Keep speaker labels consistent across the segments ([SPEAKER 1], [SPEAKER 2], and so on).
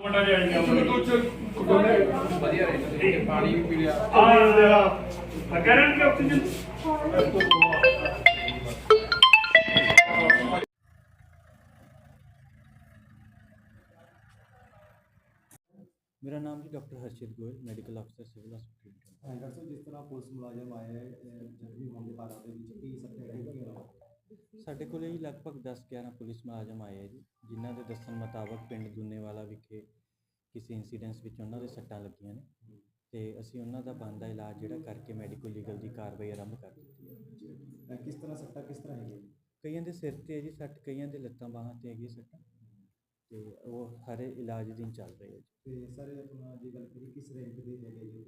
[SPEAKER 1] ਵੱਡਾ ਜਿਹਾ ਆਈਡੀਆ
[SPEAKER 2] ਵਧੀਆ ਰਹੇ ਪਾਣੀ ਵੀ ਪੀ ਲਿਆ
[SPEAKER 1] ਆ ਕਰਨ ਕਿ ਆਕਸੀਜਨ
[SPEAKER 3] ਮੇਰਾ ਨਾਮ ਜੀ ਡਾਕਟਰ ਹਰਸ਼ਿਤ ਗੋਇਲ ਮੈਡੀਕਲ ਅਫਸਰ ਸਿਵਲ ਹਸਪੀਟਲ
[SPEAKER 4] ਹਾਂ ਡਾਕਟਰ ਸਾਹਿਬ
[SPEAKER 3] ਸਾਡੇ ਕੋਲੇ ਹੀ ਲਗਭਗ 10-11 ਪੁਲਿਸ ਮੁਲਾਜ਼ਮ ਆਏ ਹੈ ਜੀ ਜਿਨ੍ਹਾਂ ਦੇ ਦੱਸਣ ਮੁਤਾਬਕ ਪਿੰਡ ਦੁੰਨੇਵਾਲਾ ਵਿਖੇ ਕਿਸੇ ਇਨਸੀਡੈਂਸ ਵਿੱਚ ਉਹਨਾਂ ਦੇ ਸੱਟਾਂ ਲੱਗੀਆਂ ਨੇ ਤੇ ਅਸੀਂ ਉਹਨਾਂ ਦਾ ਬਣਦਾ ਇਲਾਜ ਜਿਹੜਾ ਕਰਕੇ ਮੈਡੀਕਲ ਲੀਗਲ ਦੀ ਕਾਰਵਾਈ ਆਰੰਭ ਕਰ ਦਿੱਤੀ ਹੈ।
[SPEAKER 4] ਕਿਸ ਤਰ੍ਹਾਂ ਸੱਟਾਂ ਕਿਸ ਤਰ੍ਹਾਂ ਹੈਗੀਆਂ?
[SPEAKER 3] ਕਈਆਂ ਦੇ ਸਿਰ ਤੇ ਹੈ ਜੀ ਸੱਟ ਕਈਆਂ ਦੇ ਲੱਤਾਂ ਬਾਹਾਂ ਤੇ ਹੈਗੀ ਸੱਟਾਂ। ਤੇ ਉਹ ਹਰੇ ਇਲਾਜ ਦਿਨ ਚੱਲ ਰਹੇ ਹੈ ਜੀ।
[SPEAKER 4] ਤੇ ਸਾਰੇ ਆਪਣਾ ਜੇ ਗੱਲ ਕਰੀ ਕਿਸ ਰੈਂਕ ਦੇ ਹੈਗੇ ਜੀ?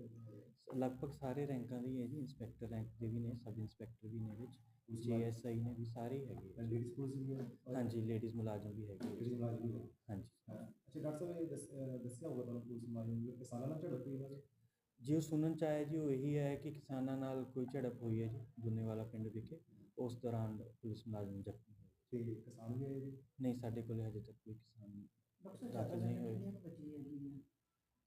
[SPEAKER 3] ਲਗਭਗ ਸਾਰੇ ਰੈਂਕਾਂ ਦੇ ਹੀ ਹੈ ਜੀ ਇੰਸਪੈਕਟਰ ਰੈਂਕ ਦੇ ਵੀ ਨੇ ਸਬ ਇੰਸਪੈਕਟਰ ਵੀ ਨੇ ਵਿੱਚ ਜੀਐਸਆਈ ਨੇ ਵੀ ਸਾਰੇ ਹੀ ਹੈਗੇ ਹੈ।
[SPEAKER 4] ਲੇਡੀਜ਼ ਪੁਲਿਸ ਵੀ ਹੈ?
[SPEAKER 3] ਹਾਂਜੀ ਲੇਡੀਜ਼ ਮੁਲਾਜ਼ਮ ਵੀ ਹੈਗੇ
[SPEAKER 4] ਲੇਡੀਜ਼। ਮੁਲਾਜ਼ਮ ਵੀ ਹੈ।
[SPEAKER 3] ਹਾਂਜੀ।
[SPEAKER 4] ਅੱਛਾ ਡਾਕਟਰ ਸਾਹਿਬ ਇਹ ਦੱਸਿਆ ਹੋਗਾ ਤੁਹਾਨੂੰ ਪੁਲਿਸ ਮੁਲਾਜ਼ਮ ਨੂੰ ਕਿਸਾਨਾਂ ਨਾਲ ਝੜਪ ਹੋਈ ਇਹਨਾਂ ਦੇ
[SPEAKER 3] ਜੋ ਸੁਣਨ ਚ ਆਇਆ ਜੀ ਉਹ ਇਹੀ ਹੈ ਕਿ ਕਿਸਾਨਾਂ ਨਾਲ ਕੋਈ ਝੜਪ ਹੋਈ ਹੈ ਜੀ ਦੁੰਨੇਵਾਲਾ ਪਿੰਡ ਵਿਖੇ। ਉਸ ਦੌਰਾਨ ਪੁਲਿਸ ਮੁਲਾਜ਼ਮ ਜ਼ਖਮੀ ਹੋਏ।
[SPEAKER 4] ਤੇ ਕਿਸਾਨ ਵੀ ਆਏ ਜੀ?
[SPEAKER 3] ਨਹੀਂ ਸਾਡੇ ਕੋਲੇ ਹਜੇ ਤੱਕ ਕੋਈ ਕਿਸਾਨ ਦਾਖਲ ਨਹੀਂ ਹੋਏ।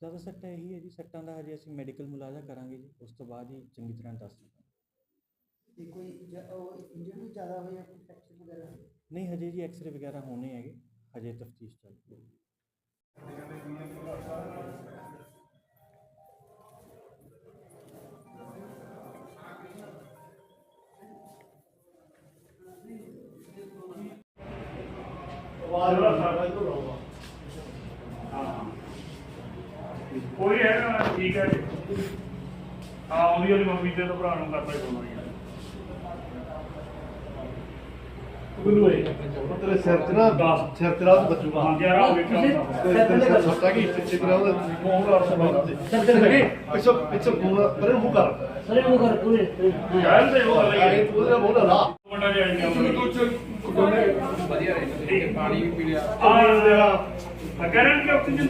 [SPEAKER 3] ਜ਼ਿਆਦਾ ਸੱਟਾਂ ਇਹੀ ਹੈ ਜੀ ਸੱਟਾਂ ਦਾ ਹਜੇ ਅਸੀਂ ਮੈਡੀਕਲ ਮੁਲਾਜ਼ਾ ਕਰਾਂਗੇ ਜੀ ਉਸ ਤੋਂ ਬਾਅਦ ਹੀ ਚੰਗੀ ਤਰ੍ਹਾਂ ਦੱਸ ਸਕਾਂਗੇ
[SPEAKER 5] ਤੇ ਕੋਈ ਜ- ਉਹ ਇੰਜਨ ਵੀ ਜ਼ਿਆਦਾ ਹੋਇਆ ਕੋਈ ਫ੍ਰੈਕਚਰ ਵਗੈਰਾ?
[SPEAKER 3] ਨਹੀਂ ਹਜੇ ਜੀ ਐਕਸਰੇ ਵਗੈਰਾ ਹੋਣੇ ਹੈਗੇ ਹਜੇ ਤਫਤੀਸ਼ ਚੱਲ ਰਹੀ ਹੈ
[SPEAKER 1] ਕੋਈ ਹੈਗਾ ਠੀਕ ਹੈ ਜੀ। ਹਾਂ ਉਹਦੀ ਉਹਦੀ ਮੰਮੀ ਤੇ ਤਾਂ ਭਰਾ ਨੂੰ ਕਰਦਾ ਹੀ ਦੋਨੋਂ ਹੀ।
[SPEAKER 6] ਮੈਨੂੰ ਇਹ ਤੇਰੇ ਸਿਰ ਤੇ ਨਾ
[SPEAKER 1] ਦਸ।
[SPEAKER 6] ਸਿਰ ਤੇ ਰਾਤ ਬਚੂਗਾ
[SPEAKER 1] ਹਾਂ ਗਿਆਰਾਂ ਹੋ ਗਏ ਕੰਮ ਦਾ
[SPEAKER 6] ਤੇ ਤੇਰੇ ਸਿਰ ਸੱਟਾ ਕੀ ਚਿੱਚੇ ਕਰਾ ਉਹਦਾ ਫੋਨ ਲਾ ਸਮਾਂ ਤੇ ਪਿੱਛੇ ਪਿੱਛੇ ਫੋਨ ਪਰੇ ਮੂੰਹ ਕਰ।
[SPEAKER 1] ਕਹਿਣ ਤੇ ਉਹ ਗੱਲ
[SPEAKER 6] ਆਏ
[SPEAKER 1] ਹੈ
[SPEAKER 6] ਤੂੰ ਉਹਦਾ ਮੂੰਹ ਨਾ ਲਾ।
[SPEAKER 1] ਵੱਡਾ ਜਿਹਾ ਆਈਡੀਆ
[SPEAKER 2] ਵਧੀਆ ਰਹੇ ਪਾਣੀ ਵੀ ਪੀ ਲਿਆ।
[SPEAKER 1] ਆ ਕਰਨ ਕਿ ਆਕਸੀਜਨ?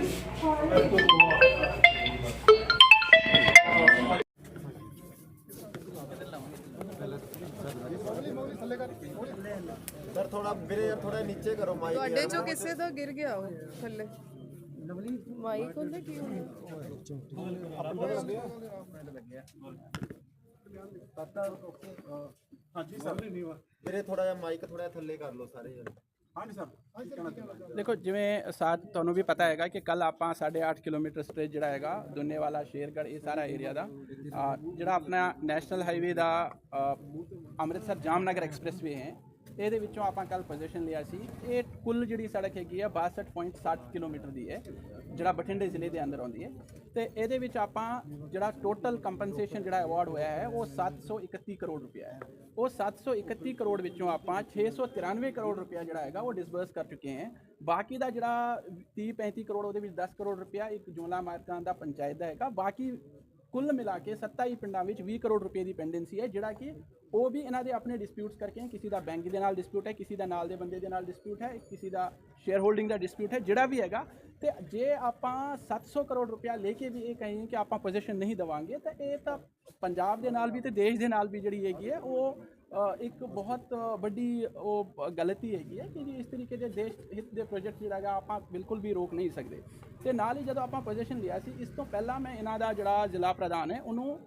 [SPEAKER 4] ਸਰ ਥੋੜਾ ਵੀਰੇ ਥੋੜਾ ਨੀਚੇ ਕਰੋ ਮਾਈਕ
[SPEAKER 7] ਤੁਹਾਡੇ ਚੋਂ ਕਿਸੇ ਦਾ ਗਿਰ ਗਿਆ ਉਹ ਥੱਲੇ। ਮਾਈਕ ਉਹਦੇ ਕੀ ਹੋਇਆ
[SPEAKER 4] ਵੀਰੇ ਥੋੜਾ ਜਿਹਾ ਮਾਈਕ ਥੋੜਾ ਥੱਲੇ ਕਰ ਲਓ ਸਾਰੇ
[SPEAKER 8] ਦੇਖੋ, ਜਿਵੇਂ ਸਾਥ ਤੁਹਾਨੂੰ ਵੀ ਪਤਾ ਹੈਗਾ ਕਿ ਕੱਲ ਆਪਾਂ 8.5 ਕਿਲੋਮੀਟਰ ਸਟ੍ਰੈਚ ਜਿਹੜਾ ਹੈਗਾ ਦੁੰਨੇਵਾਲਾ ਸ਼ੇਰਗੜ੍ਹ, ਇਹ ਸਾਰਾ ਏਰੀਆ ਦਾ ਜਿਹੜਾ ਆਪਣਾ ਨੈਸ਼ਨਲ ਹਾਈਵੇ ਦਾ ਅੰਮ੍ਰਿਤਸਰ ਜਾਮਨਗਰ ਐਕਸਪ੍ਰੈਸਵੇ ਹੈ, ਇਹਦੇ ਵਿੱਚੋਂ ਆਪਾਂ ਕੱਲ ਪੋਜੀਸ਼ਨ ਲਿਆ ਸੀ, ਇਹ ਕੁੱਲ ਜਿਹੜੀ ਸੜਕ ਹੈਗੀ ਹੈ 62.60 ਕਿਲੋਮੀਟਰ ਦੀ ਹੈ, ਜਿਹੜਾ ਬਠਿੰਡੇ ਜ਼ਿਲ੍ਹੇ ਦੇ ਅੰਦਰ ਆਉਂਦੀ ਹੈ। ਤੇ ਇਹਦੇ ਵਿੱਚ ਆਪਾਂ ਜਿਹੜਾ ਟੋਟਲ ਕੰਪਨਸੇਸ਼ਨ ਜਿਹੜਾ ਅਵਾਰਡ ਹੋਇਆ ਹੈ, ਉਹ 731 ਕਰੋੜ ਰੁਪਇਆ ਹੈ। ਉਹ 731 ਕਰੋੜ ਵਿੱਚੋਂ ਆਪਾਂ 693 ਕਰੋੜ ਰੁਪਇਆ ਜਿਹੜਾ ਹੈਗਾ, ਉਹ ਡਿਸਬਰਸ ਕਰ ਚੁੱਕੇ ਹਾਂ। ਬਾਕੀ ਦਾ ਜਿਹੜਾ 30 35 ਕਰੋੜ, ਉਹਦੇ ਵਿੱਚ 10 ਕਰੋੜ ਰੁਪਇਆ ਇੱਕ ਜੋਲਾ ਮਾਰਕਾਂ ਦਾ ਪੰਚਾਇਤ ਦਾ ਹੈਗਾ। ਬਾਕੀ ਕੁੱਲ ਮਿਲਾ ਕੇ 27 ਪਿੰਡਾਂ ਵਿੱਚ 20 ਕਰੋੜ ਰੁਪਏ ਦੀ ਪੈਂਡੈਂਸੀ ਹੈ, ਜਿਹੜਾ ਕਿ ਉਹ ਵੀ ਇਹਨਾਂ ਦੇ ਆਪਣੇ ਡਿਸਪਿਊਟਸ ਕਰਕੇ ਹੈ। ਕਿਸੇ ਦਾ ਬੈਂਕ ਦੇ ਨਾਲ ਡਿਸਪਿਊਟ ਹੈ, ਕਿਸੇ ਦਾ ਨਾਲ ਦੇ ਬੰਦੇ ਦੇ ਨਾਲ ਡਿਸਪਿਊਟ ਹੈ, ਕਿਸੇ ਦਾ ਸ਼ੇਅਰ ਹੋਲਡਿੰਗ ਦਾ ਡਿਸਪਿਊਟ ਹੈ, ਜਿਹੜਾ ਵੀ ਹੈਗਾ ਤੇ ਜੇ ਆਪਾਂ 700 ਕਰੋੜ ਰੁਪਇਆ ਲੈ ਕੇ ਵੀ ਇਹ ਕਹੀਏ ਕਿ ਆਪਾਂ ਪੋਜੀਸ਼ਨ ਨਹੀਂ ਦਵਾਂਗੇ, ਤਾਂ ਇਹ ਤਾਂ ਪੰਜਾਬ ਦੇ ਨਾਲ ਵੀ ਤੇ ਦੇਸ਼ ਦੇ ਨਾਲ ਵੀ ਜਿਹੜੀ ਹੈਗੀ ਹੈ, ਉਹ ਇੱਕ ਬਹੁਤ ਵੱਡੀ, ਉਹ ਗਲਤੀ ਹੈਗੀ ਹੈ ਕਿ ਜੀ ਇਸ ਤਰੀਕੇ ਦੇ ਦੇਸ਼ ਹਿੱਤ ਦੇ ਪ੍ਰੋਜੈਕਟ ਜਿਹੜਾ ਹੈਗਾ, ਆਪਾਂ ਬਿਲਕੁਲ ਵੀ ਰੋਕ ਨਹੀਂ ਸਕਦੇ। ਤੇ ਨਾਲ ਹੀ ਜਦੋਂ ਆਪਾਂ ਪੋਜੀਸ਼ਨ ਲਿਆ ਸੀ, ਇਸ ਤੋਂ ਪਹਿਲਾਂ ਮੈਂ ਇਹਨਾਂ ਦਾ ਜਿਹੜਾ ਜ਼ਿਲ੍ਹਾ ਪ੍ਰਧਾਨ ਹੈ, ਉਹਨੂੰ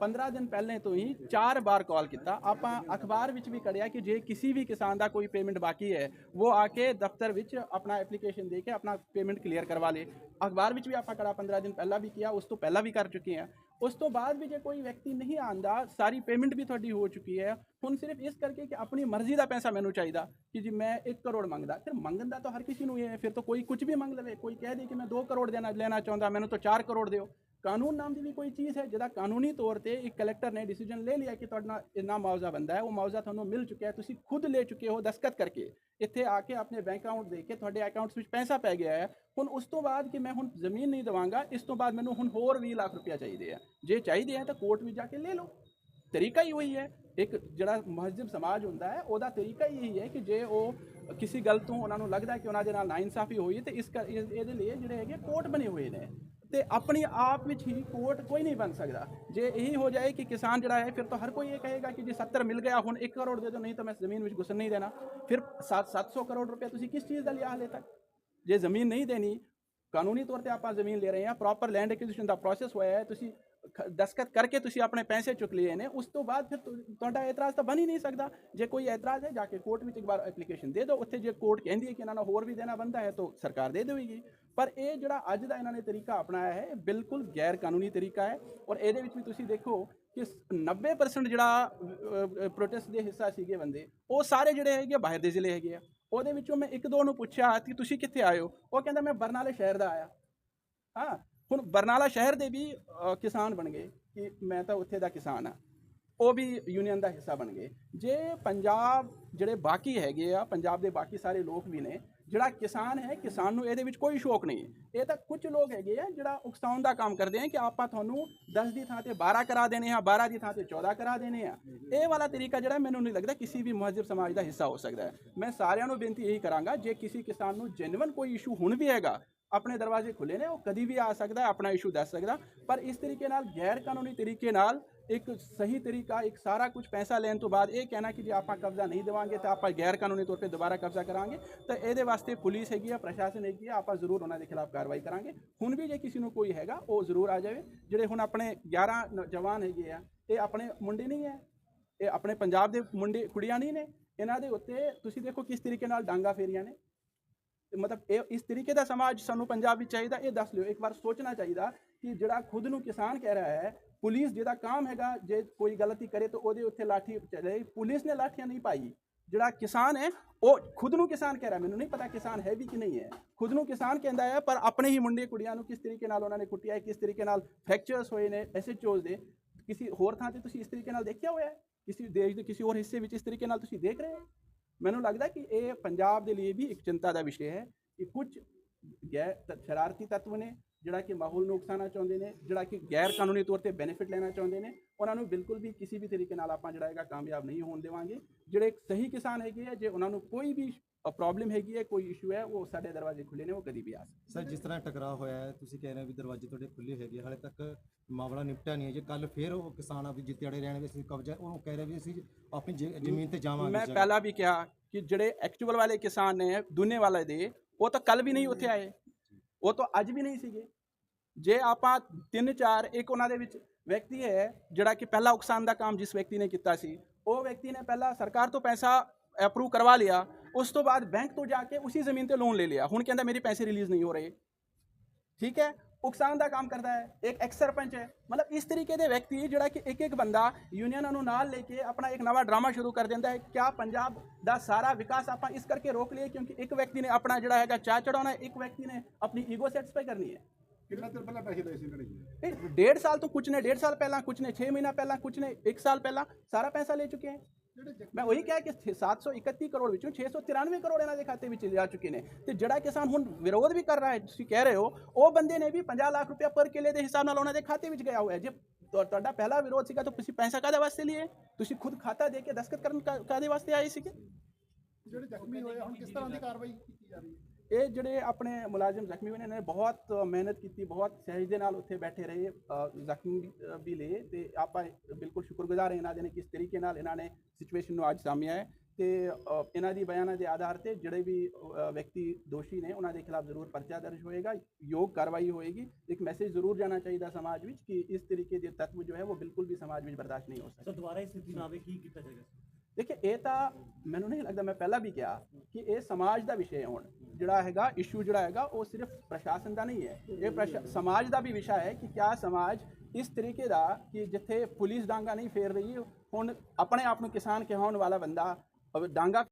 [SPEAKER 8] 15 ਦਿਨ ਪਹਿਲੇ ਤੋਂ ਹੀ ਚਾਰ ਵਾਰ ਕਾਲ ਕੀਤਾ। ਆਪਾਂ ਅਖਬਾਰ ਵਿੱਚ ਵੀ ਕੜਿਆ ਕਿ ਜੇ ਕਿਸੇ ਵੀ ਕਿਸਾਨ ਦਾ ਕੋਈ ਪੇਮੈਂਟ ਬਾਕੀ ਹੈ, ਉਹ ਆ ਕੇ ਦਫ਼ਤਰ ਵਿੱਚ ਆਪਣਾ ਐਪਲੀਕੇਸ਼ਨ ਦੇ ਕੇ ਆਪਣਾ ਪੇਮੈਂਟ ਕਲੀਅਰ ਕਰਵਾ ਲੇ। ਅਖਬਾਰ ਵਿੱਚ ਵੀ ਆਪਾਂ ਕੜਾ 15 ਦਿਨ ਪਹਿਲਾਂ ਵੀ ਕੀਤਾ ਉਸ ਤੋਂ ਪਹਿਲਾਂ ਵੀ ਕਰ ਚੁੱਕੇ ਹਾਂ। ਉਸ ਤੋਂ ਬਾਅਦ ਵੀ ਜੇ ਕੋਈ ਵਿਅਕਤੀ ਨਹੀਂ ਆਂਦਾ ਸਾਰੀ ਪੇਮੈਂਟ ਵੀ ਤੁਹਾਡੀ ਹੋ ਚੁੱਕੀ ਹੈ। ਹੁਣ ਸਿਰਫ ਇਸ ਕਰਕੇ ਕਿ ਆਪਣੀ ਮਰਜ਼ੀ ਦਾ ਪੈਸਾ ਮੈਨੂੰ ਚਾਹੀਦਾ ਕਿ ਜੀ ਮੈਂ 1 ਕਰੋੜ ਮੰਗਦਾ। ਫਿਰ ਮੰਗਣ ਦਾ ਤਾਂ ਹਰ ਕਿਸੇ ਨੂੰ ਇਹ ਹੈ, ਫਿਰ ਤਾਂ ਕੋਈ ਕੁਝ ਵੀ ਮੰਗ ਲਵੇ, ਕੋਈ ਕਹਿ ਦੇ ਕਿ ਮੈਂ 2 ਕਰੋੜ ਦੇਣਾ ਲੈਣਾ ਚਾਹੁੰਦਾ, ਮੈਨੂੰ ਤਾਂ 4 ਕਰੋੜ ਦਿਓ। ਕਾਨੂੰਨ ਨਾਮ ਦੀ ਵੀ ਕੋਈ ਚੀਜ਼ ਹੈ, ਜਿਹਦਾ ਕਾਨੂੰਨੀ ਤੌਰ ਤੇ ਇੱਕ ਕਲੈਕਟਰ ਨੇ ਡਿਸੀਜਨ ਲੈ ਲਿਆ ਕਿ ਤੁਹਾਡਾ ਇੰਨਾ ਮੁਆਵਜ਼ਾ ਬੰਦਾ ਹੈ, ਉਹ ਮੁਆਵਜ਼ਾ ਤੁਹਾਨੂੰ ਮਿਲ ਚੁੱਕਿਆ ਹੈ, ਤੁਸੀਂ ਖੁਦ ਲੈ ਚੁੱਕੇ ਹੋ ਦਸਤਖਤ ਕਰਕੇ। ਇੱਥੇ ਆ ਕੇ ਆਪਣੇ ਬੈਂਕ ਅਕਾਊਂਟ ਦੇ ਕੇ ਤੁਹਾਡੇ ਅਕਾਊਂਟਸ ਵਿੱਚ ਪੈਸਾ ਪੈ ਗਿਆ ਹੈ। ਹੁਣ ਉਸ ਤੋਂ ਬਾਅਦ ਕਿ ਮੈਂ ਹੁਣ ਜ਼ਮੀਨ ਨਹੀਂ ਦਵਾਂਗਾ, ਇਸ ਤੋਂ ਬਾਅਦ ਮੈਨੂੰ ਹੁਣ ਹੋਰ 20 ਲੱਖ ਰੁਪਇਆ ਚਾਹੀਦੇ ਆ। ਜੇ ਚਾਹੀਦੇ ਆ ਤਾਂ ਕੋਰਟ ਵਿੱਚ ਜਾ ਕੇ ਲੈ ਲਓ। ਤਰੀਕਾ ਹੀ ਉਹੀ ਹੈ। ਇੱਕ ਜਿਹੜਾ ਮਸਜਿਦ ਸਮਾਜ ਹੁੰਦਾ ਹੈ, ਉਹਦਾ ਤਰੀਕਾ ਹੀ ਇਹੀ ਹੈ ਕਿ ਜੇ ਉਹ ਕਿਸੇ ਗੱਲ ਤੋਂ ਉਹਨਾਂ ਨੂੰ ਲੱਗਦਾ ਕਿ ਉਹਨਾਂ ਦੇ ਨਾਲ ਨਾਇਨਸਾਫੀ ਹੋਈ ਹੈ, ਤੇ ਇਸ- ਇਹਦੇ ਲਈ ਜਿਹੜੇ ਹੈਗੇ ਕੋਰਟ ਬਣੇ ਹੋਏ ਨੇ। ਤੇ ਆਪਣੀ ਆਪ ਵਿੱਚ ਹੀ ਕੋਰਟ ਕੋਈ ਨਹੀਂ ਬਣ ਸਕਦਾ। ਜੇ ਇਹੀ ਹੋ ਜਾਏ ਕਿ ਕਿਸਾਨ ਜਿਹੜਾ ਹੈ, ਫਿਰ ਤਾਂ ਹਰ ਕੋਈ ਇਹ ਕਹੇਗਾ ਕਿ ਜੇ 70 ਮਿਲ ਗਿਆ, ਹੁਣ 1 ਕਰੋੜ ਦੇ ਦਿਓ, ਨਹੀਂ ਤਾਂ ਮੈਂ ਜ਼ਮੀਨ ਵਿੱਚ ਘੁਸਣ ਨਹੀਂ ਦੇਣਾ। ਫਿਰ 7 700 ਕਰੋੜ ਰੁਪਏ ਤੁਸੀਂ ਕਿਸ ਚੀਜ਼ ਦਾ ਲਿਆ ਹਲੇ ਤੱਕ? ਜੇ ਜ਼ਮੀਨ ਨਹੀਂ ਦੇਣੀ, ਕਾਨੂੰਨੀ ਤੌਰ ਤੇ ਆਪਾਂ ਜ਼ਮੀਨ ਲੈ ਰਹੇ ਹਾਂ ਪ੍ਰੋਪਰ ਲੈਂਡ ਐਕੁਜੀਸ਼ਨ ਦਾ ਪ੍ਰੋਸੈਸ ਹੋਇਆ ਹੈ, ਤੁਸੀਂ ਖ- ਦਸਤਖਤ ਕਰਕੇ ਤੁਸੀਂ ਆਪਣੇ ਪੈਸੇ ਚੁੱਕ ਲਏ ਨੇ, ਉਸ ਤੋਂ ਬਾਅਦ ਫਿਰ ਤੁਹਾਡਾ ਇਤਰਾਜ਼ ਤਾਂ ਬਣ ਹੀ ਨਹੀਂ ਸਕਦਾ। ਜੇ ਕੋਈ ਇਤਰਾਜ਼ ਹੈ, ਜਾ ਕੇ ਕੋਰਟ ਵਿੱਚ ਇੱਕ ਵਾਰ ਐਪਲੀਕੇਸ਼ਨ ਦੇ ਦਿਓ। ਉੱਥੇ ਜੇ ਕੋਰਟ ਕਹਿੰਦੀ ਹੈ ਕਿ ਇਹਨਾਂ ਨੂੰ ਹੋਰ ਵੀ ਦੇਣਾ ਬੰਦਾ ਹੈ, ਤਾਂ ਸਰਕਾਰ ਦੇ ਦੇਵੇਗੀ। ਪਰ ਇਹ ਜਿਹੜਾ ਅੱਜ ਦਾ ਇਹਨਾਂ ਨੇ ਤਰੀਕਾ ਅਪਣਾਇਆ ਹੈ, ਇਹ ਬਿਲਕੁਲ ਗੈਰ ਕਾਨੂੰਨੀ ਤਰੀਕਾ ਹੈ ਔਰ ਇਹਦੇ ਵਿੱਚ ਵੀ ਤੁਸੀਂ ਦੇਖੋ ਕਿ ਸ- 90% ਜਿਹੜਾ ਪ੍ਰੋਟੈਸਟ ਦੇ ਹਿੱਸਾ ਸੀਗੇ ਬੰਦੇ, ਉਹ ਸਾਰੇ ਜਿਹੜੇ ਹੈਗੇ ਬਾਹਰ ਦੇ ਜ਼ਿਲ੍ਹੇ ਹੈਗੇ ਆ। ਉਹਦੇ ਵਿੱਚੋਂ ਮੈਂ ਇੱਕ ਦੋ ਨੂੰ ਪੁੱਛਿਆ ਕਿ ਤੁਸੀਂ ਕਿੱਥੇ ਆਏ ਹੋ? ਉਹ ਕਹਿੰਦਾ ਮੈਂ ਬਰਨਾਲੇ ਸ਼ਹਿਰ ਦਾ ਆਇਆ। ਹਾਂ, ਹੁਣ ਬਰਨਾਲਾ ਸ਼ਹਿਰ ਦੇ ਵੀ ਕਿਸਾਨ ਬਣ ਗਏ ਕਿ ਮੈਂ ਤਾਂ ਉੱਥੇ ਦਾ ਕਿਸਾਨ ਆ ਉਹ ਵੀ ਯੂਨੀਅਨ ਦਾ ਹਿੱਸਾ ਬਣ ਗਏ। ਜੇ ਪੰਜਾਬ ਜਿਹੜੇ ਬਾਕੀ ਹੈਗੇ ਆ, ਪੰਜਾਬ ਦੇ ਬਾਕੀ ਸਾਰੇ ਲੋਕ ਵੀ ਨੇ ਜਿਹੜਾ ਕਿਸਾਨ ਹੈ, ਕਿਸਾਨ ਨੂੰ ਇਹਦੇ ਵਿੱਚ ਕੋਈ ਸ਼ੌਕ ਨਹੀਂ ਹੈ। ਇਹ ਤਾਂ ਕੁਝ ਲੋਕ ਹੈਗੇ ਆ ਜਿਹੜਾ ਉਕਸਾਉਣ ਦਾ ਕੰਮ ਕਰਦੇ ਆ ਕਿ ਆਪਾਂ ਤੁਹਾਨੂੰ 10 ਦੀ ਥਾਂ ਤੇ 12 ਕਰਾ ਦੇਣੇ ਆ 12 ਦੀ ਥਾਂ ਤੇ 14 ਕਰਾ ਦੇਣੇ ਆ ਇਹ ਵਾਲਾ ਤਰੀਕਾ ਜਿਹੜਾ ਮੈਨੂੰ ਨਹੀਂ ਲੱਗਦਾ ਕਿਸੇ ਵੀ ਮਹੱਜਬ ਸਮਾਜ ਦਾ ਹਿੱਸਾ ਹੋ ਸਕਦਾ ਹੈ ਮੈਂ ਸਾਰਿਆਂ ਨੂੰ ਬੇਨਤੀ ਇਹੀ ਕਰਾਂਗਾ, ਜੇ ਕਿਸੇ ਕਿਸਾਨ ਨੂੰ ਜੈਨੂਇਨ ਕੋਈ ਇਸ਼ੂ ਹੁਣ ਵੀ ਹੈਗਾ, ਆਪਣੇ ਦਰਵਾਜ਼ੇ ਖੁੱਲੇ ਨੇ, ਉਹ ਕਦੀ ਵੀ ਆ ਸਕਦਾ ਆਪਣਾ ਇਸ਼ੂ ਦੱਸ ਸਕਦਾ, ਪਰ ਇਸ ਤਰੀਕੇ ਨਾਲ ਗੈਰ ਕਾਨੂੰਨੀ ਤਰੀਕੇ ਨਾਲ ਇੱਕ ਸਹੀ ਤਰੀਕਾ, ਇੱਕ ਸਾਰਾ ਕੁਝ ਪੈਸਾ ਲੈਣ ਤੋਂ ਬਾਅਦ ਇਹ ਕਹਿਣਾ ਕਿ ਜੇ ਆਪਾਂ ਕਬਜ਼ਾ ਨਹੀਂ ਦੇਵਾਂਗੇ ਤਾਂ ਆਪਾਂ ਗੈਰ ਕਾਨੂੰਨੀ ਤੌਰ ਤੇ ਦੁਬਾਰਾ ਕਬਜ਼ਾ ਕਰਾਂਗੇ, ਤਾਂ ਇਹਦੇ ਵਾਸਤੇ ਪੁਲਿਸ ਹੈਗੀ ਆ, ਪ੍ਰਸ਼ਾਸਨ ਹੈਗੀ ਆ, ਆਪਾਂ ਜ਼ਰੂਰ ਉਹਨਾਂ ਦੇ ਖਿਲਾਫ ਕਾਰਵਾਈ ਕਰਾਂਗੇ। ਹੁਣ ਵੀ ਜੇ ਕਿਸੇ ਨੂੰ ਕੋਈ ਹੈਗਾ, ਉਹ ਜ਼ਰੂਰ ਆ ਜਾਵੇ। ਜਿਹੜੇ ਹੁਣ ਆਪਣੇ 11 ਨ- ਜਵਾਨ ਹੈਗੇ ਆ, ਇਹ ਆਪਣੇ ਮੁੰਡੇ ਨਹੀਂ ਹੈ। ਇਹ ਆਪਣੇ ਪੰਜਾਬ ਦੇ ਮੁੰਡੇ, ਕੁੜੀਆਂ ਨਹੀਂ ਨੇ। ਇਹਨਾਂ ਦੇ ਉੱਤੇ ਤੁਸੀਂ ਦੇਖੋ ਕਿਸ ਤਰੀਕੇ ਨਾਲ ਡਾਂਗਾ ਫੇਰੀਆਂ ਨੇ। ਮਤਲਬ ਇਹ, ਇਸ ਤਰੀਕੇ ਦਾ ਸਮਾਜ ਸਾਨੂੰ ਪੰਜਾਬ ਵਿੱਚ ਚਾਹੀਦਾ, ਇਹ ਦੱਸ ਲਿਓ। ਇੱਕ ਵਾਰ ਸੋਚਣਾ ਚਾਹੀਦਾ ਕਿ ਜਿਹੜਾ ਖੁਦ ਨੂੰ ਕਿਸਾਨ ਕਹਿ ਰਿਹਾ ਹੈ ਪੁਲਿਸ ਜਿਹਦਾ ਕੰਮ ਹੈਗਾ, ਜੇ ਕੋਈ ਗਲਤੀ ਕਰੇ ਤਾਂ ਉਹਦੇ ਉੱਤੇ ਲਾਠੀ ਚਲੇ। ਪੁਲਿਸ ਨੇ ਲਾਠੀਆਂ ਨਹੀਂ ਪਾਈ। ਜਿਹੜਾ ਕਿਸਾਨ ਹੈ, ਉਹ ਖੁਦ ਨੂੰ ਕਿਸਾਨ ਕਹਿ ਰਿਹਾ। ਮੈਨੂੰ ਨਹੀਂ ਪਤਾ ਕਿਸਾਨ ਹੈ ਵੀ ਕਿ ਨਹੀਂ ਹੈ। ਖੁਦ ਨੂੰ ਕਿਸਾਨ ਕਹਿੰਦਾ ਹੈ, ਪਰ ਆਪਣੇ ਹੀ ਮੁੰਡੇ, ਕੁੜੀਆਂ ਨੂੰ ਕਿਸ ਤਰੀਕੇ ਨਾਲ ਉਹਨਾਂ ਨੇ ਕੁੱਟਿਆ ਹੈ, ਕਿਸ ਤਰੀਕੇ ਨਾਲ ਫ੍ਰੈਕਚਰਸ ਹੋਏ ਨੇ ਐਸੇ ਐਸਐਚਓਜ਼ ਦੇ। ਕਿਸੇ ਹੋਰ ਥਾਂ ਤੇ ਤੁਸੀਂ ਇਸ ਤਰੀਕੇ ਨਾਲ ਦੇਖਿਆ ਹੋਇਆ ਹੈ? ਕਿਸੇ ਦੇਸ਼ ਦੇ ਕਿਸੇ ਹੋਰ ਹਿੱਸੇ ਵਿੱਚ ਇਸ ਤਰੀਕੇ ਨਾਲ ਤੁਸੀਂ ਦੇਖ ਰਹੇ ਹੋ? ਮੈਨੂੰ ਲੱਗਦਾ ਕਿ ਇਹ ਪੰਜਾਬ ਦੇ ਲਈ ਵੀ ਇੱਕ ਚਿੰਤਾ ਦਾ ਵਿਸ਼ੇ ਹੈ ਕਿ ਕੁਝ ਗੈਰ ਸ਼ਰਾਰਤੀ ਤੱਤਵ ਨੇ ਜਿਹੜਾ ਕਿ ਮਾਹੌਲ ਨੂੰ ਉਕਸਾਉਣਾ ਚਾਹੁੰਦੇ ਨੇ ਜਿਹੜਾ ਕਿ ਗੈਰ ਕਾਨੂੰਨੀ ਤੌਰ ਤੇ ਬੈਨੀਫਿਟ ਲੈਣਾ ਚਾਹੁੰਦੇ ਨੇ ਉਹਨਾਂ ਨੂੰ ਬਿਲਕੁਲ ਵੀ ਕਿਸੇ ਵੀ ਤਰੀਕੇ ਨਾਲ ਆਪਾਂ ਜਿਹੜਾ ਹੈਗਾ ਕਾਮਯਾਬ ਨਹੀਂ ਹੋਣ ਦੇਵਾਂਗੇ। ਜਿਹੜੇ ਸਹੀ ਕਿਸਾਨ ਹੈਗੇ ਆ ਜੇ ਉਹਨਾਂ ਨੂੰ ਕੋਈ ਵੀ ਪ੍ਰੋਬਲਮ ਹੈਗੀ ਹੈ ਕੋਈ ਇਸ਼ੂ ਹੈ ਉਹ ਸਾਡੇ ਦਰਵਾਜ਼ੇ ਖੁੱਲੇ ਨੇ ਉਹ ਕਦੀ ਵੀ ਆ ਸਕਦੇ
[SPEAKER 4] ਸਰ ਜਿਸ ਤਰ੍ਹਾਂ ਟਕਰਾਅ ਹੋਇਆ ਹੈ ਤੁਸੀਂ ਕਹਿ ਰਹੇ ਹੋ ਵੀ ਦਰਵਾਜ਼ੇ ਤੁਹਾਡੇ ਖੁੱਲੇ ਹੈਗੇ ਹਾਲੇ ਤੱਕ ਮਾਮਲਾ ਨਿਪਟਿਆ ਨਹੀਂ ਹੈ। ਜੇ ਕੱਲ ਫੇਰ ਉਹ ਕਿਸਾਨ ਆਪਣੀ ਜਿੱਤੇ ਅੜੇ ਰਹਿਣ ਵੀ ਅਸੀਂ ਕਬਜ਼ਾ ਉਹਨੂੰ ਕਹਿ ਰਹੇ ਵੀ ਅਸੀਂ ਆਪਣੀ ਜ਼ਮੀਨ ਤੇ ਜਾਵਾਂਗੇ
[SPEAKER 8] ਮੈਂ। ਪਹਿਲਾਂ ਵੀ ਕਿਹਾ ਕਿ ਜਿਹੜੇ ਐਕਚੁਅਲ ਵਾਲੇ ਕਿਸਾਨ ਨੇ ਦੁਨੇ ਵਾਲੇ ਦੇ ਉਹ ਤਾਂ ਕੱਲ ਵੀ ਨਹੀਂ ਉੱਥੇ ਆਏ। ਉਹ ਤਾਂ ਅੱਜ ਵੀ ਨਹੀਂ ਸੀਗੇ। ਜੇ ਆਪਾਂ ਤਿੰਨ ਚਾਰ, ਇੱਕ ਉਹਨਾਂ ਦੇ ਵਿੱਚ ਵਿਅਕਤੀ ਹੈ ਜਿਹੜਾ ਕਿ ਪਹਿਲਾ ਉਕਸਾਨ ਦਾ ਕੰਮ ਜਿਸ ਵਿਅਕਤੀ ਨੇ ਕੀਤਾ ਸੀ, ਉਹ ਵਿਅਕਤੀ ਨੇ ਪਹਿਲਾਂ ਸਰਕਾਰ ਤੋਂ ਪੈਸਾ ਅਪਰੂਵ ਕਰਵਾ ਲਿਆ, ਉਸ ਤੋਂ ਬਾਅਦ ਬੈਂਕ ਤੋਂ ਜਾ ਕੇ ਉਸੇ ਜ਼ਮੀਨ ਤੇ ਲੋਨ ਲੈ ਲਿਆ। ਹੁਣ ਕਹਿੰਦਾ ਮੇਰੇ ਪੈਸੇ ਰਿਲੀਜ਼ ਨਹੀਂ ਹੋ ਰਹੇ। ਠੀਕ ਹੈ? ਉਕਸਾਨ ਦਾ ਕੰਮ ਕਰਦਾ ਹੈ, ਇੱਕ ਐਕਸ ਸਰਪੰਚ ਹੈ। ਮਤਲਬ ਇਸ ਤਰੀਕੇ ਦੇ ਵਿਅਕਤੀ ਜਿਹੜਾ ਕਿ ਇੱਕ ਇੱਕ ਬੰਦਾ ਯੂਨੀਅਨਾਂ ਨੂੰ ਨਾਲ ਲੈ ਕੇ ਆਪਣਾ ਇੱਕ ਨਵਾਂ ਡਰਾਮਾ ਸ਼ੁਰੂ ਕਰ ਦਿੰਦਾ ਹੈ। ਕਿਆ ਪੰਜਾਬ ਦਾ ਸਾਰਾ ਵਿਕਾਸ ਆਪਾਂ ਇਸ ਕਰਕੇ ਰੋਕ ਲਈਏ ਕਿਉਂਕਿ ਇੱਕ ਵਿਅਕਤੀ ਨੇ ਆਪਣਾ ਜਿਹੜਾ ਹੈਗਾ ਚਾਹ ਚੜਾਉਣਾ ਇੱਕ ਵਿਅਕਤੀ ਨੇ ਆਪਣੀ ਈਗੋ ਸੈਟੀਸਫਾਈ ਕਰਨੀ ਹੈ।
[SPEAKER 6] ਕਿੰਨਾ ਚਿਰ ਪਹਿਲਾਂ ਪੈਸੇ ਲਏ ਸੀ ਇਹਨਾਂ ਨੇ
[SPEAKER 8] ਇਹ ਡੇਢ ਸਾਲ ਤੋਂ ਕੁਝ ਨੇ ਡੇਢ ਸਾਲ ਪਹਿਲਾਂ ਕੁਝ ਨੇ 6 ਮਹੀਨਾ ਪਹਿਲਾਂ ਕੁਝ ਨੇ 1 ਸਾਲ ਪਹਿਲਾਂ ਸਾਰਾ ਪੈਸਾ ਲੈ ਚੁੱਕੇ ਹੈ। ਮੈਂ ਉਹੀ ਕਿਹਾ ਕਿ 731 ਕਰੋੜ ਵਿੱਚੋਂ 693 ਕਰੋੜ ਇਹਨਾਂ ਦੇ ਖਾਤੇ ਵਿੱਚ ਜਾ ਚੁੱਕੇ ਨੇ। ਤੇ ਜਿਹੜਾ ਕਿਸਾਨ ਹੁਣ ਵਿਰੋਧ ਵੀ ਕਰ ਰਿਹਾ ਹੈ ਤੁਸੀਂ ਕਹਿ ਰਹੇ ਹੋ ਉਹ ਬੰਦੇ ਨੇ ਵੀ 50 ਲੱਖ ਰੁਪਏ ਪਰ ਕਿਲੇ ਦੇ ਹਿਸਾਬ ਨਾਲ ਉਹਨਾਂ ਦੇ ਖਾਤੇ ਵਿੱਚ ਗਿਆ ਹੋਇਆ ਹੈ। ਜੇ ਤੁਹਾ- ਤੁਹਾਡਾ ਪਹਿਲਾ ਵਿਰੋਧ ਸੀਗਾ ਤਾਂ ਤੁਸੀਂ ਪੈਸਾ ਕਾਹਦੇ ਵਾਸਤੇ ਲਈਏ ਤੁਸੀਂ ਖੁਦ ਖਾਤਾ ਦੇ ਕੇ ਦਸਤਖਤ ਕਰਨ ਕਾ- ਕਾਹਦੇ ਵਾਸਤੇ ਆਏ ਸੀਗੇ?
[SPEAKER 6] ਜਿਹੜੇ ਜ਼ਖਮੀ ਹੋਏ ਹੁਣ ਕਿਸ ਤਰ੍ਹਾਂ ਦੀ ਕਾਰਵਾਈ ਕੀਤੀ ਜਾ ਰਹੀ ਹੈ?
[SPEAKER 8] ਇਹ ਜਿਹੜੇ ਆਪਣੇ ਮੁਲਾਜ਼ਮ ਜ਼ਖਮੀ ਹੋਏ ਨੇ ਇਹਨਾਂ ਨੇ ਬਹੁਤ ਮਿਹਨਤ ਕੀਤੀ ਬਹੁਤ ਸਹਿਜ ਦੇ ਨਾਲ ਉੱਥੇ ਬੈਠੇ ਰਹੇ ਜ਼ਖਮੀ ਵੀ ਲਏ ਤੇ ਆਪਾਂ ਬਿਲਕੁਲ ਸ਼ੁਕਰਗੁਜ਼ਾਰ ਹਾਂ ਇਹਨਾਂ ਦੇ ਨੇ ਕਿਸ ਤਰੀਕੇ ਨਾਲ ਇਹਨਾਂ ਨੇ ਸਿਚੁਏਸ਼ਨ ਨੂੰ ਅੱਜ ਸਾਹਮਣੇ ਆਏ ਤੇ ਇਹਨਾਂ ਦੀ ਬਿਆਨਾਂ ਦੇ ਆਧਾਰ ਤੇ ਜਿਹੜੇ ਵੀ ਵਿਅਕਤੀ ਦੋਸ਼ੀ ਨੇ ਉਹਨਾਂ ਦੇ ਖਿਲਾਫ ਜ਼ਰੂਰ ਪਰਚਾ ਦਰਜ ਹੋਏਗਾ ਯੋਗ ਕਾਰਵਾਈ ਹੋਏਗੀ ਇੱਕ ਮੈਸੇਜ ਜ਼ਰੂਰ ਜਾਣਾ ਚਾਹੀਦਾ ਸਮਾਜ ਵਿੱਚ ਕਿ ਇਸ ਤਰੀਕੇ ਦੇ ਤੱਤਵ ਜੋ ਹੈ ਉਹ ਬਿਲਕੁਲ ਵੀ ਸਮਾਜ ਵਿੱਚ ਬਰਦਾਸ਼ਤ ਨਹੀਂ ਹੋ ਸਕਦੇ।
[SPEAKER 3] ਦੁਬਾਰਾ ਇਸ ਸਥਿਤੀ ਨਾ ਆਵੇ ਕੀ ਕੀਤਾ ਜਾਏਗਾ?
[SPEAKER 8] ਦੇਖਿਏ ਇਹ ਤਾਂ ਮੈਨੂੰ ਨਹੀਂ ਲੱਗਦਾ ਮੈਂ ਪਹਿਲਾਂ ਵੀ ਕਿਹਾ ਕਿ ਇਹ ਸਮਾਜ ਦਾ ਵਿਸ਼ੇ ਹੁਣ। ਜਿਹੜਾ ਹੈਗਾ ਇਸ਼ੂ ਜਿਹੜਾ ਹੈਗਾ, ਉਹ ਸਿਰਫ ਪ੍ਰਸ਼ਾਸਨ ਦਾ ਨਹੀਂ ਹੈ। ਇਹ ਪ੍ਰਸ਼ਾ- ਸਮਾਜ ਦਾ ਵੀ ਵਿਸ਼ਾ ਹੈ ਕਿ ਕਿਆ ਸਮਾਜ ਇਸ ਤਰੀਕੇ ਦਾ ਕਿ ਜਿੱਥੇ ਪੁਲਿਸ ਡਾਂਗਾ ਨਹੀਂ ਫੇਰ ਰਹੀ, ਹੁਣ ਆਪਣੇ ਆਪ ਨੂੰ ਕਿਸਾਨ ਕਹਾਉਣ ਵਾਲਾ ਬੰਦਾ ਡਾਂਗਾ